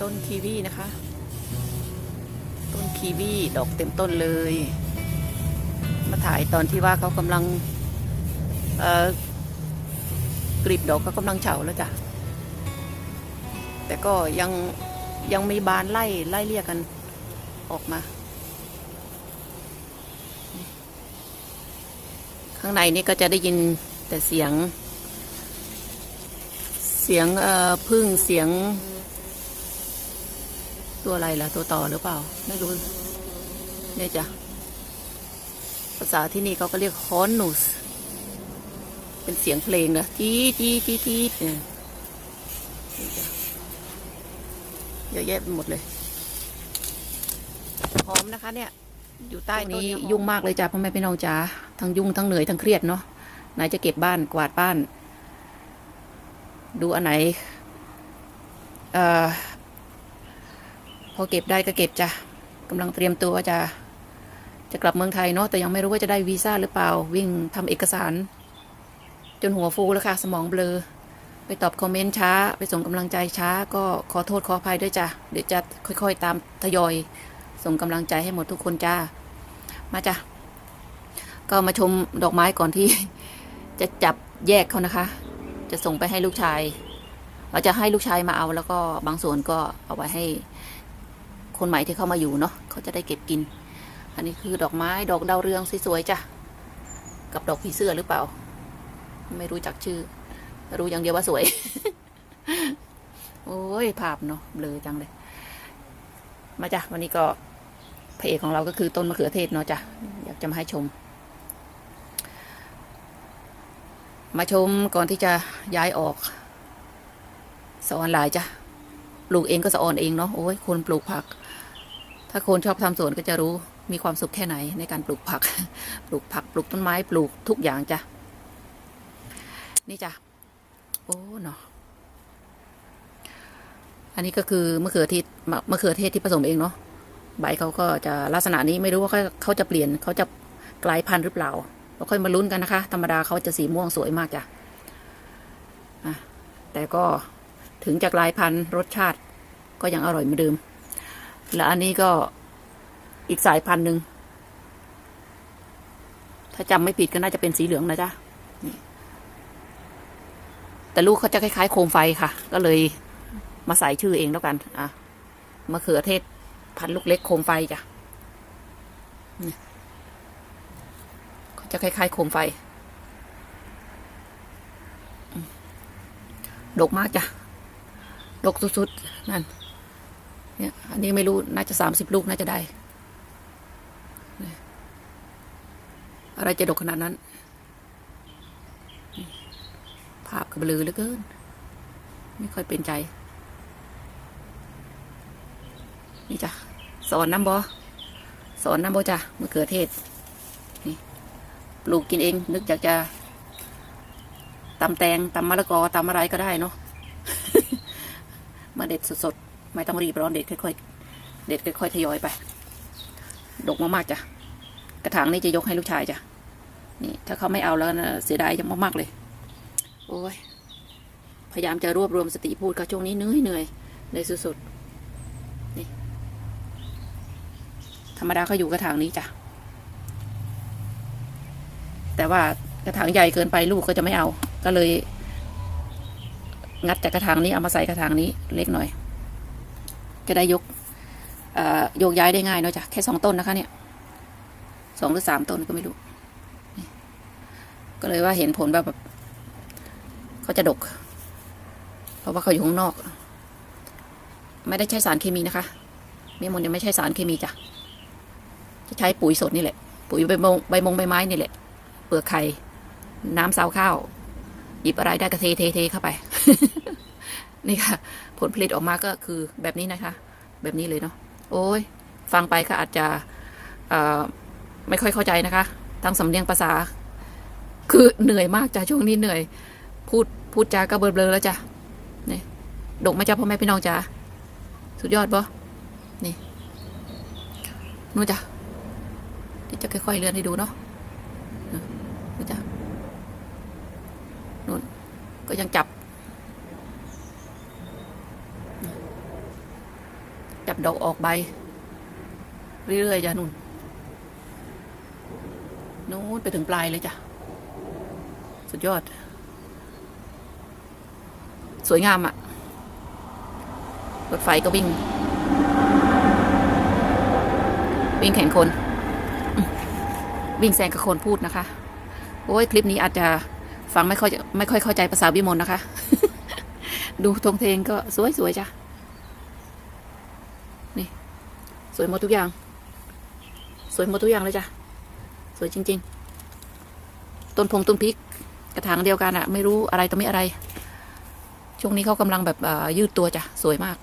ต้นคีวีนะคะ ต้นคีวีดอกเต็มต้นเลย มาถ่ายตอนที่ว่าเขากำลังกลีบดอกเขากำลังเฉาแล้วจ้ะ แต่ก็ยังยังมีบานไล่ไล่เรียกกันออกมา ข้างในนี่ก็จะได้ยินแต่เสียง เสียงพึ่งเสียง ตัวอะไรล่ะ ตัวต่อหรือเปล่า ไม่รู้เนี่ยจ้ะ ภาษาที่นี่เขาก็เรียกฮอนนูส เป็นเสียงเพลงนะจี๊ดจี๊ดจี๊ดจี๊ดเนี่ยนี่จ้ะเยอะแยะไปหมดเลยหอมนะคะ เนี่ย อยู่ใต้นี้ยุ่งมากเลยจ้ะพ่อแม่พี่น้องจ๋าทั้งยุ่งทั้งเหนื่อยทั้งเครียดเนาะไหนจะเก็บบ้านกวาดบ้าน ดูอันไหนเอ่อพอเก็บได้ก็เก็บจ้ะกำลังเตรียมตัวจะจะกลับเมืองไทยเนาะแต่ยังไม่รู้ว่าจะได้วีซ่าหรือเปล่า วิ่งทำเอกสาร จนหัวฟูแล้วค่ะ สมองเบลอ ไปตอบคอมเมนต์ช้า ไปส่งกำลังใจช้า ก็ขอโทษขออภัยด้วยจ้ะเดี๋ยวจะค่อย ๆ ตามทยอย ส่งกำลังใจให้หมดทุกคนจ้า มาจ้ะก็มาชมดอกไม้ก่อนที่ จะจับแยกเขานะคะ จะส่งไปให้ลูกชาย เราจะให้ลูกชายมาเอาแล้วก็บางส่วนก็เอาไว้ให้ คนใหม่ที่เข้ามาอยู่เนาะเขาจะได้เก็บกิน อันนี้คือดอกไม้ดอกดาวเรืองสวยๆจ้ะกับดอกผีเสื้อหรือเปล่า ไม่รู้จักชื่อ รู้อย่างเดียวว่าสวย โอ้ยภาพเนาะเบลอจังเลย มาจ้ะวันนี้ก็พระเอกของเราก็คือต้นมะเขือเทศเนาะจ้ะอยากจะมาให้ชม มาชมก่อนที่จะย้ายออกสอนหลายจ้ะปลูกเองก็สอนเองเนาะโอ้ยคนปลูกผัก ถ้าคนชอบทำสวนก็จะรู้มีความสุขแค่ไหนในการปลูกผัก ปลูกผักปลูกต้นไม้ปลูกทุกอย่างจ้ะ นี่จ้ะ โอ้เนาะอันนี้ก็คือมะเขือเทศมะมะเขือเทศที่ผสมเองเนาะใบเขาก็จะลักษณะนี้ไม่รู้ว่าเขาเขาจะเปลี่ยนเขาจะกลายพันธุ์หรือเปล่าเราค่อยมาลุ้นกันนะคะ ธรรมดาเขาจะสีม่วงสวยมากจ้ะแต่ก็ถึงจะกลายพันธุ์รสชาติก็ยังอร่อยเหมือนเดิม และอันนี้ก็อีกสายพันธุ์หนึ่ง ถ้าจำไม่ผิดก็น่าจะเป็นสีเหลืองนะจ๊ะแต่ลูกเขาจะคล้ายๆ โคมไฟค่ะ ก็เลยมาใส่ชื่อเองแล้วกัน อะมะเขือเทศพันธุ์ลูกเล็กโคมไฟจ้ะนี่เขาจะคล้ายๆ โคมไฟ ดกมากจ้ะ ดกสุดๆ นั่น เนี่ยอันนี้ไม่รู้น่าจะสามสิบลูกน่าจะได้ อะไรจะดกขนาดนั้น ภาพกระเบลือเหลือเกิน ไม่ค่อยเป็นใจ นี่จ้ะ สอนน้ำบอสอนน้ำบอจ้ะมะเขือเทศ นี่ปลูกกินเอง นึกอยากจะตำแตงตำมะละกอตำอะไรก็ได้เนาะมาเด็ดสดๆ ไม่ต้องรีบร้อนเด็ดค่อยๆ เด็ดค่อยๆทยอยไป ดกมากๆจ้ะ กระถางนี่จะยกให้ลูกชายจ้ะ นี่ ถ้าเขาไม่เอาแล้วนะเสียดายจังมากๆเลย โอ้ย พยายามจะรวบรวมสติพูดกับช่วงนี้เหนื่อยเหนื่อยเลยสุดๆ นี่ ธรรมดาเขาอยู่กระถางนี้จ้ะ แต่ว่ากระถางใหญ่เกินไปลูกก็จะไม่เอา ก็เลย งัดจากกระถางนี้เอามาใส่กระถางนี้เล็กหน่อย จะได้ยกโยกย้ายได้ง่ายเนาะจ้ะแค่สองต้นนะคะเนี่ยสองหรือสามต้นก็ไม่รู้ ก็เลยว่าเห็นผลแบบแบบเขาจะดก เพราะว่าเขาอยู่ข้างนอก ไม่ได้ใช้สารเคมีนะคะเมมอนยังไม่ใช่สารเคมีจ้ะจะใช้ปุ๋ยสดนี่แหละ ปุ๋ยใบมงใบมงใบไม้นี่แหละ เปลือกไข่ น้ำซาวข้าว หยิบอะไรได้ก็เทเทเทเข้าไป นี่ค่ะ ผลผลิตออกมาก็คือแบบนี้นะคะ แบบนี้เลยเนาะโอ้ยฟังไปก็อาจจะไม่ค่อยเข้าใจนะคะทั้งสำเนียงภาษา คือเหนื่อยมากจ้ะช่วงนี้เหนื่อย พูดพูดจาก็เบลอๆแล้วจ้ะนี่ดกไหมจ้ะพ่อแม่พี่น้องจ้ะสุดยอดปะนี่นู่นจ้ะเดี๋ยวจะค่อยๆเลื่อนให้ดูเนาะนู่นจ้ะนู่นก็ยังจับ จับดอกออกใบ เรื่อยๆจ้ะนุ่นนู้นไปถึงปลายเลยจ้ะ สุดยอด สวยงามอะรถไฟก็วิ่ง วิ่งแข่งคน วิ่งแซงกับคนพูดนะคะ โอ้ยคลิปนี้อาจจะฟังไม่ค่อยไม่ค่อยเข้าใจภาษาวิมลนะคะ ดูทงเพลงก็สวยสวยๆจ้ะ นี่ สวยหมดทุกอย่าง สวยหมดทุกอย่างเลยจ้ะ สวยจริง ๆ ต้นพงต้นพริก กระถางเดียวกันอะไม่รู้อะไรต่อไม่อะไร ช่วงนี้เขากำลังแบบยืดตัวจ้ะ สวยมาก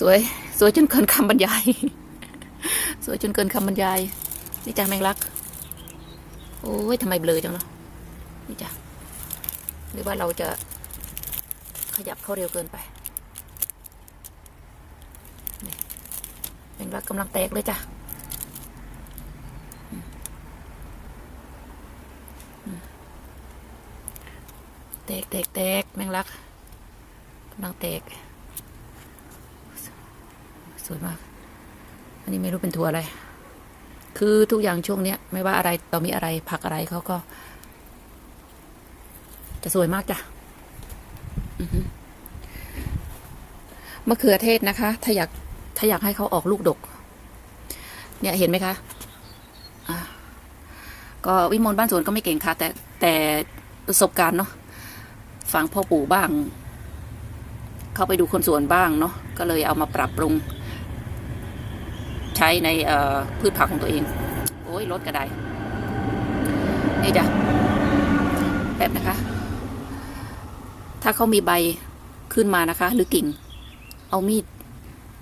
สวย สวยจนเกินคำบรรยาย สวยจนเกินคำบรรยาย นี่จ้ะแมงลัก โอ้ยทำไมเบลอจังเนาะนี่จ้ะ หรือว่าเราจะขยับเข้าเร็วเกินไปนี่แมงลักกำลังแตกเลยจ้ะแตกแตกแตกแมงลักกำลังแตก สวยมาก อันนี้ไม่รู้เป็นถั่วอะไร คือทุกอย่างช่วงเนี้ย ไม่ว่าอะไรต่อมีอะไรผักอะไรเขาก็ จะสวยมากจ้ะมะเขือเทศนะคะ ถ้าอยากถ้าอยากให้เขาออกลูกดก เนี่ยเห็นไหมคะก็วิมลบ้านสวนก็ไม่เก่งค่ะ แต่แต่ประสบการณ์เนาะฟังพ่อปู่บ้าง เข้าไปดูคนสวนบ้างเนาะก็เลยเอามาปรับปรุง ใช้ในพืชผักของตัวเอง โอ้ยลดกระไดนี่จ้ะแบบนะคะ ถ้าเขามีใบขึ้นมานะคะ หรือกิ่ง เอามีด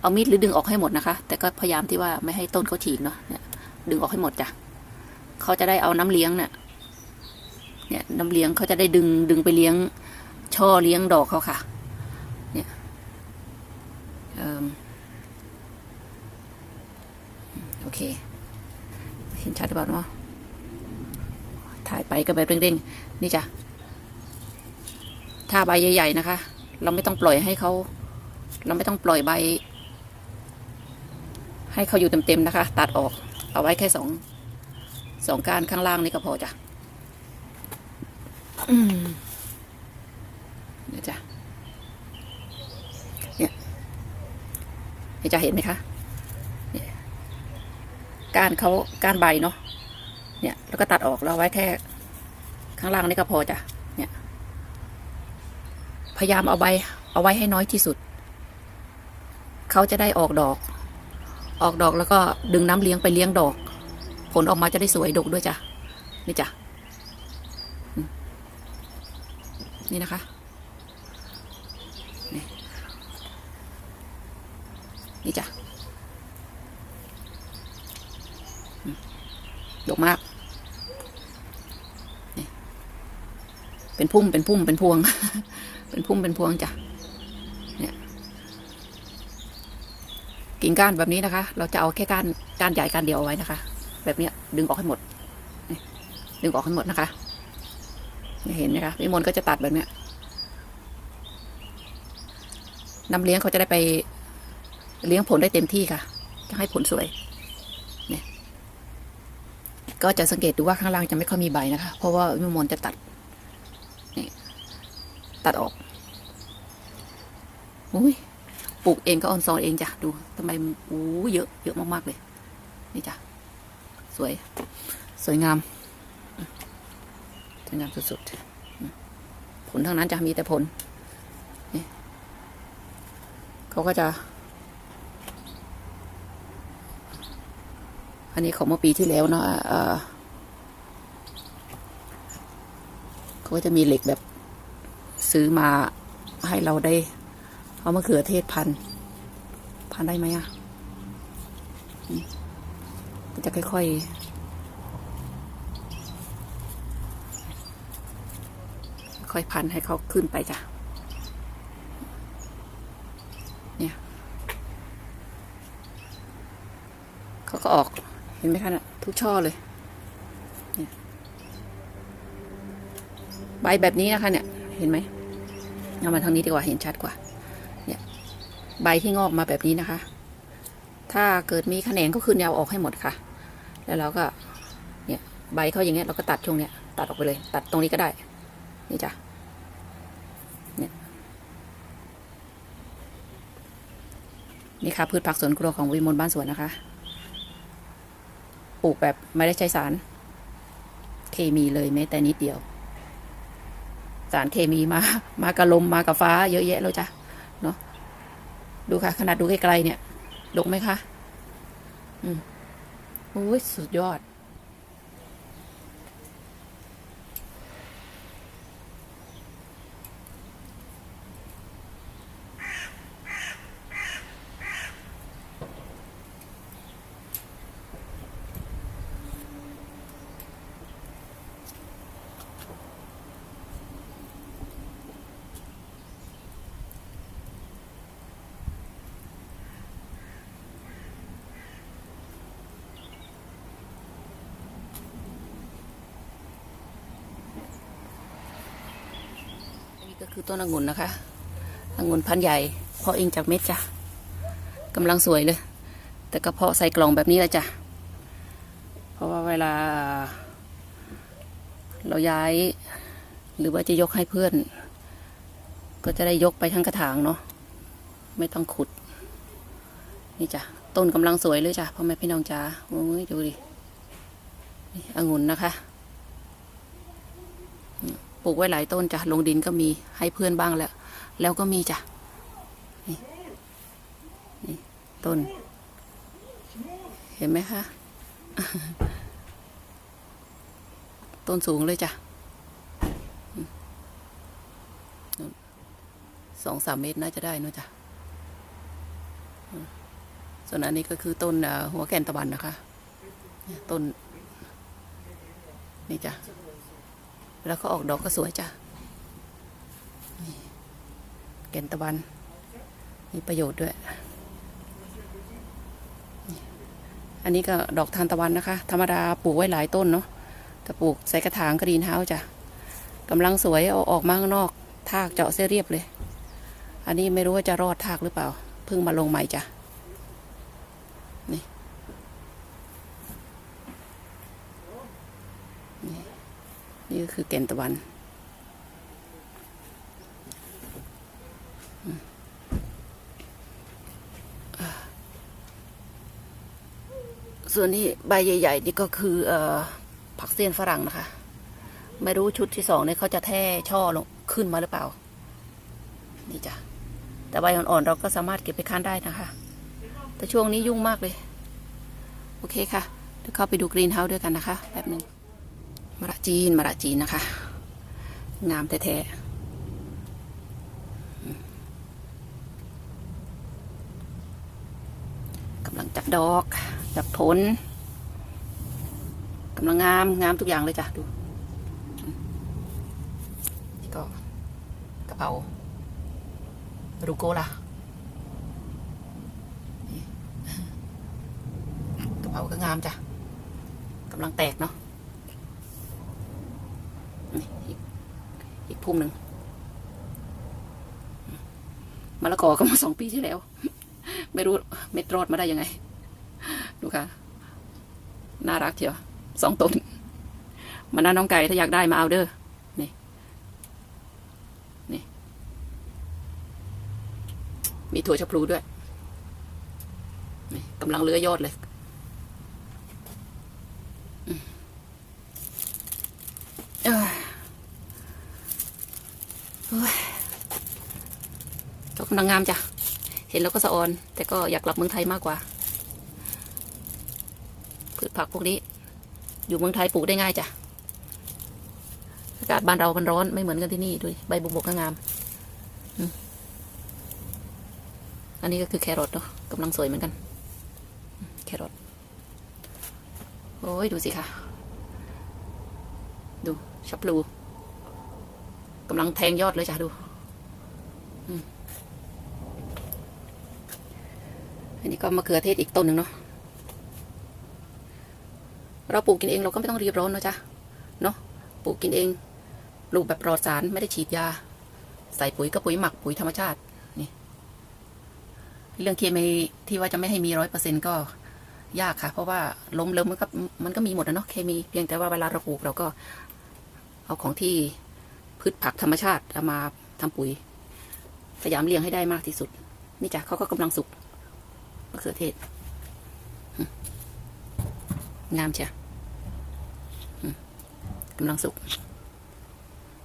เอามีดหรือดึงออกให้หมดนะคะ แต่ก็พยายามที่ว่าไม่ให้ต้นเขาฉีกเนาะเนี่ยดึงออกให้หมดจ้ะเขาจะได้เอาน้ำเลี้ยงเนี่ยเนี่ยน้ำเลี้ยงเขาจะได้ดึงดึงไปเลี้ยง ช่อเลี้ยงดอกเขาค่ะ เนี่ยอโอเค เห็นชัดหรือเปล่าเนาะถ่ายไปก็แบบเร่งๆ นี่จ้ะ ถ้าใบใหญ่ ๆ นะคะ เราไม่ต้องปล่อยให้เขาเราไม่ต้องปล่อยใบ ให้เขาอยู่เต็มๆนะคะ ตัดออกเอาไว้แค่สองสองก้านข้างล่างนี่ก็พอจ้ะเนี่ยจ้ะเนี่ยเนี่ยจะเห็นไหมคะเนี่ยก้านเขาก้านใบเนาะเนี่ย แล้วก็ตัดออกแล้วไว้แค่ ข้างล่างนี่ก็พอจ้ะ ยพยายามเอาใบเอาไว้ให้น้อยที่สุด เขาจะได้ออกดอก ออกดอกแล้วก็ดึงน้ำเลี้ยงไปเลี้ยงดอก ผลออกมาจะได้สวยดกด้วยจ้ะนี่จ้ะนี่นะคะนี่นี่จ้ะดกมาก เป็นพุ่ม เป็นพุ่ม เป็นพวง เป็นพุ่มเป็นพวงจ้ะเนี่ยกิ่งก้านแบบนี้นะคะ เราจะเอาแค่ก้านก้านใหญ่ก้านเดียวเอาไว้นะคะ แบบเนี้ยดึงออกให้หมดดึงออกให้หมดนะคะเห็นไหมคะวิมลก็จะตัดแบบเนี้ยน้ำเลี้ยงเขาจะได้ไปเลี้ยงผลได้เต็มที่ค่ะ จะให้ผลสวยเนี่ยก็จะสังเกตดูว่าข้างล่างจะไม่ค่อยมีใบนะคะ เพราะว่าวิมลจะตัด ตัดออกอุ้ยปลูกเองก็ออนซอนเองจ้ะดูทำไมอู้เยอะเยอะมากๆเลย นี่จ้ะสวย สวยงามสวยงามสุดๆผลทั้งนั้นจะมีแต่ผลนี่เขาก็จะ อันนี้ของเมื่อปีที่แล้วเนาะเอ่อเขาก็จะมีเหล็กแบบ ซื้อมาให้เราได้ เอามะเขือเทศพันพันได้ไหมอะจะค่อยๆ ค่อยพันให้เขาขึ้นไปจ้ะ เนี่ย เขาก็ออก เห็นไหมคะน่ะ ทุกช่อเลย ใบแบบนี้นะคะเนี่ย เห็นไหม เอามาทางนี้ดีกว่าเห็นชัดกว่า เนี่ย ใบที่งอกมาแบบนี้นะคะ ถ้าเกิดมีแขนงก็คือยาวออกให้หมดค่ะ แล้วเราก็ เนี่ยใบเขาอย่างเงี้ยเราก็ตัดช่วงเนี้ยตัดออกไปเลย ตัดตรงนี้ก็ได้ นี่จ้ะ เนี่ยนี่ค่ะพืชผักสวนครัวของวิมลบ้านสวนนะคะ ปลูกแบบไม่ได้ใช้สาร เคมีเลยแม้แต่นิดเดียว สารเคมีมา มากับลมมากับฟ้าเยอะแยะแล้วจ้ะเนาะดูค่ะ ขนาดดูไกลๆเนี่ยดกไหมคะ อืมโอ้ยสุดยอด ก็คือต้นองุ่นนะคะองุ่นพันใหญ่เพาะเองจากเม็ดจ้ะกำลังสวยเลย แต่ก็เพาะใส่กล่องแบบนี้แหละจ้ะเพราะว่าเวลา เราย้าย หรือว่าจะยกให้เพื่อน ก็จะได้ยกไปทั้งกระถางเนาะไม่ต้องขุด นี่จ้ะต้นกำลังสวยเลยจ้ะพ่อแม่พี่น้องจ้าโอ้ยดูดิองุ่นนะคะ ปลูกไว้หลายต้นจ้ะลงดินก็มีให้เพื่อนบ้างแล้ว แล้วก็มีจ้ะนี่นี่ต้น เห็นไหมคะต้นสูงเลยจ้ะสองสามเมตรน่าจะได้นะจ้ะส่วนอันนี้ก็คือต้นหัวแกนตะวันนะคะ ต้น นี่จ้ะ แล้วก็ออกดอกก็สวยจ้ะนี่แกนตะวัน มีประโยชน์ด้วย อันนี้ก็ดอกทานตะวันนะคะ ธรรมดาปลูกไว้หลายต้นเนาะแต่ปลูกใส่กระถางกระดีนเฮาส์จ้ะกำลังสวยเอาออกมาข้างนอก ทากเจาะเสียเรียบเลย อันนี้ไม่รู้ว่าจะรอดทากหรือเปล่า เพิ่งมาลงใหม่จ้ะ นี่ นี่ก็คือแก่นตะวัน ส่วนนี้ใบใหญ่ ๆ นี่ก็คือเอ่อผักเสี้ยนฝรั่งนะคะ ไม่รู้ชุดที่สองเนี่ยเขาจะแท่ช่อลงขึ้นมาหรือเปล่า นี่จ้ะ แต่ใบอ่อนๆเราก็สามารถเก็บไปค้านได้นะคะ แต่ช่วงนี้ยุ่งมากเลย โอเคค่ะเดี๋ยวเข้าไปดูกรีนเฮาส์ด้วยกันนะคะแป๊บหนึ่ง มะระจีนมะระจีนนะคะ งามแท้ๆกำลังจับดอก จับผลกำลังงามงามทุกอย่างเลยจ้ะดูนี่ก็กระเป๋ารูโก้ล่ะกระเป๋าก็งามจ้ะกำลังแตกเนาะ นี่อีก อีกพุ่มหนึ่งมะละกอก็มาสองปีที่แล้ว ไม่รู้เม็ดรอดมาได้ยังไง ดูค่ะ น่ารักเชียวสองต้นมันน่าน้องไก่ถ้าอยากได้มาเอาเด้อนี่นี่ มีถั่วชะพลูด้วยนี่กำลังเลื้อยยอดเลย เอ้ยโอ้ย ก็กำลังงามจ้ะ เห็นแล้วก็สะออน แต่ก็อยากกลับเมืองไทยมากกว่า พืชผักพวกนี้ อยู่เมืองไทยปลูกได้ง่ายจ้ะ อากาศบ้านเรามันร้อนไม่เหมือนกันที่นี่ด้วยใบบุบกก็งาม อันนี้ก็คือแครอทเนาะกำลังสวยเหมือนกัน แครอท โอ้ยดูสิค่ะ ดูชับพลูกำลังแทงยอดเลยจ้ะดู อืม อันนี้ก็มะเขือเทศอีกต้นหนึ่งเนาะเราปลูกกินเองเราก็ไม่ต้องรีบร้อนนะจ๊ะเนาะปลูกกินเองปลูกแบบปลอดสารไม่ได้ฉีดยา ใส่ปุ๋ยก็ปุ๋ยหมักปุ๋ยธรรมชาตินี่ เรื่องเคมีที่ว่าจะไม่ให้มีร้อยเปอร์เซ็นก็ยากค่ะ เพราะว่าล้มเลิมมันก็มันก็มีหมดนะเนาะเคมีเพียงแต่ว่าเวลาเราปลูกเราก็ เอาของที่พืชผักธรรมชาติเอามาทำปุ๋ยพยายามเลี้ยงให้ได้มากที่สุด นี่จ้ะเขาก็กำลังสุก มะเขือเทศอืมงามเชียวกำลังสุก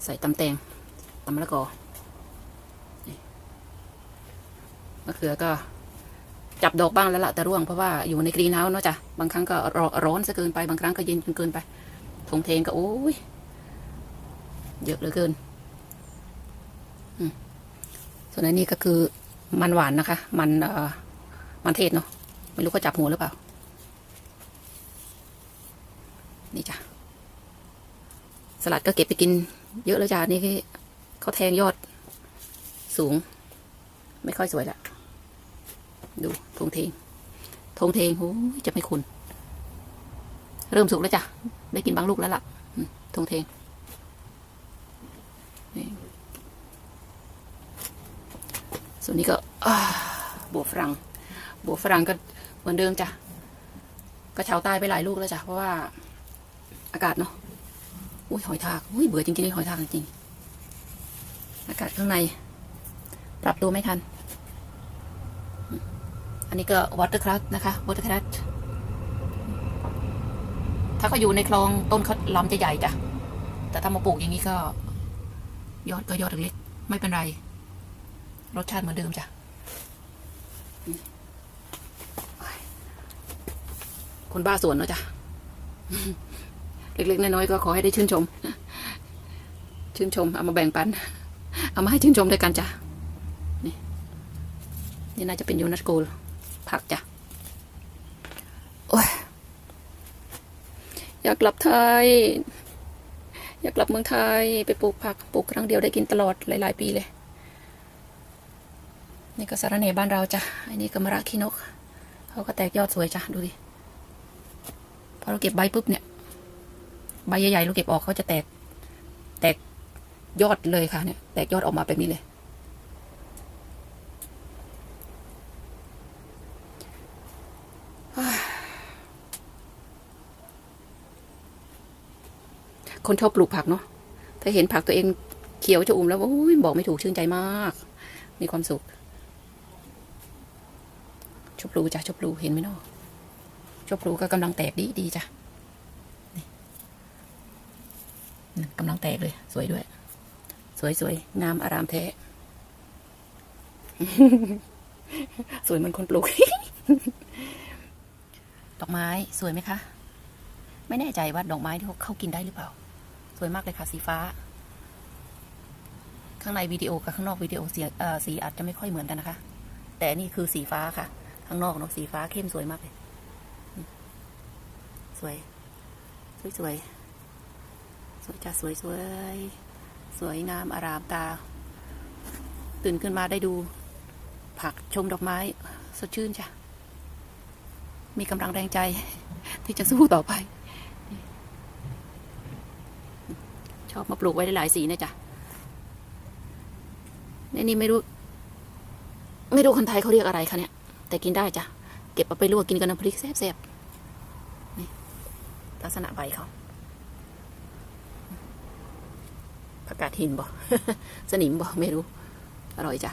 ใส่ตำแตงตำมะละกอมะเขือก็จับดอกบ้างแล้วละแต่ร่วงเพราะว่าอยู่ในกรีนเฮาส์เนาะจ้ะบางครั้งก็ร้อนร้อนซะเกินไปบางครั้งก็เย็นจนเกินไปทงเทงก็โอ้ยเยอะเหลือเกินส่วนอันนี้ก็คือมันหวานนะคะ มันเอ่อ มันเทศเนาะไม่รู้เขาจับหัวหรือเปล่า นี่จ้ะสลัดก็เก็บไปกิน เยอะแล้วจ้ะนี่เขาแทงยอดสูง ไม่ค่อยสวยละดูทงเทงทงเทงโอ้ยจะไม่คุณ เริ่มสุกแล้วจ้ะ ได้กินบางลูกแล้วล่ะทงเทงส่วนนี้ก็บวฝรั่ง บัวฝรั่งก็เหมือนเดิมจ้ะก็เฉาตายไปหลายลูกแล้วจ้ะเพราะว่าอากาศเนาะอุ้ยหอยทากอุ้ยเบื่อจริงๆเลยหอยทากจริงอากาศข้างใน ปรับตัวไม่ทัน อันนี้ก็วอเตอร์คลัสนะคะวอเตอร์คลัสถ้าเขาอยู่ในคลองต้นเขาลำจะใหญ่จ้ะแต่ถ้ามาปลูกอย่างนี้ก็ ยอดก็ยอดเล็กไม่เป็นไร รสชาติเหมือนเดิมจ้ะอืม คนบ้าสวนเนาะจ้ะ เล็กๆน้อยๆก็ขอให้ได้ชื่นชม ชื่นชม เอามาแบ่งปัน เอามาให้ชื่นชมด้วยกันจ้ะ นี่ นี่น่าจะเป็นยูนัสโกลผักจ้ะ โอ้ย อยากกลับไทย อยากกลับเมืองไทย ไปปลูกผัก ปลูกครั้งเดียวได้กินตลอดหลาย ๆ ปีเลย นี่ก็สารเนบ้านเราจ้ะ อันนี้ก็มะระขี้นก เขาก็แตกยอดสวยจ้ะ ดูดิ อเราเก็บใบปุ๊บเนี่ย ใบใหญ่ๆเราเก็บออกเขาจะแตก แตกยอดเลยค่ะเนี่ย แตกยอดออกมาแบบนี้เลย คนชอบปลูกผักเนาะ ถ้าเห็นผักตัวเองเขียวจะอุ่มแล้วโอ้ยบอกไม่ถูกชื่นใจมาก มีความสุขชมพลูจ้ะชมพลูเห็นไหมเนาะ ชมพลูก็กำลังแตกดีดีจ้ะนี่กำลังแตกเลย สวยด้วย สวยสวยงามอารามแท้ สวยเหมือนคนปลูก ดอกไม้สวยไหมคะ ไม่แน่ใจว่าดอกไม้ที่เขาเขากินได้หรือเปล่า สวยมากเลยค่ะสีฟ้า ข้างในวิดีโอกับข้างนอกวิดีโอสีเอ่อสีอาจจะไม่ค่อยเหมือนกันนะคะ แต่นี่คือสีฟ้าค่ะ ข้างนอกเนาะสีฟ้าเข้มสวยมากเลย สวย สวยสวยสวยจ้ะสวยสวย สวยงามอารามตา ตื่นขึ้นมาได้ดู ผักชมดอกไม้ สดชื่นจ้ะ มีกำลังแรงใจ ที่จะสู้ต่อไป ชอบมาปลูกไว้ได้หลายสีนะจ๊ะนี่นี่ไม่รู้ ไม่รู้คนไทยเขาเรียกอะไรคะเนี่ย แต่กินได้จ้ะ เก็บเอาไปลวกกินกับน้ำพริกแซ่บๆ ลักษณะใบเขาผักกาดหินบ่ สนิมบ่ ไม่รู้ อร่อยจ้ะ